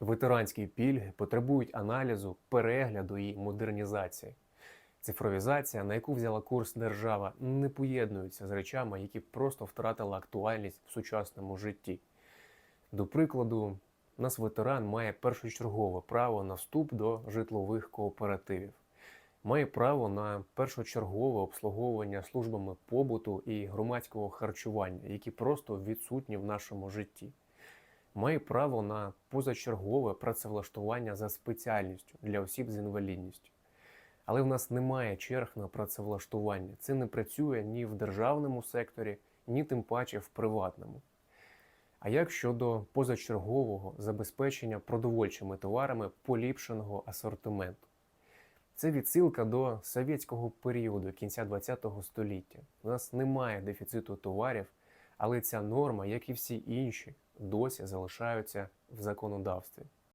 Ветеранські пільги потребують аналізу, перегляду і модернізації. Цифровізація, на яку взяла курс держава, не поєднується з речами, які просто втратили актуальність в сучасному житті. До прикладу, нас ветеран має першочергове право на вступ до житлових кооперативів, має право на першочергове обслуговування службами побуту і громадського харчування, які просто відсутні в нашому житті. Має право на позачергове працевлаштування за спеціальністю для осіб з інвалідністю. Але в нас немає черг на працевлаштування. Це не працює ні в державному секторі, ні тим паче в приватному. А як щодо позачергового забезпечення продовольчими товарами поліпшеного асортименту? Це відсилка до совєтського періоду кінця ХХ століття. У нас немає дефіциту товарів, але ця норма, як і всі інші, досі залишаються в законодавстві.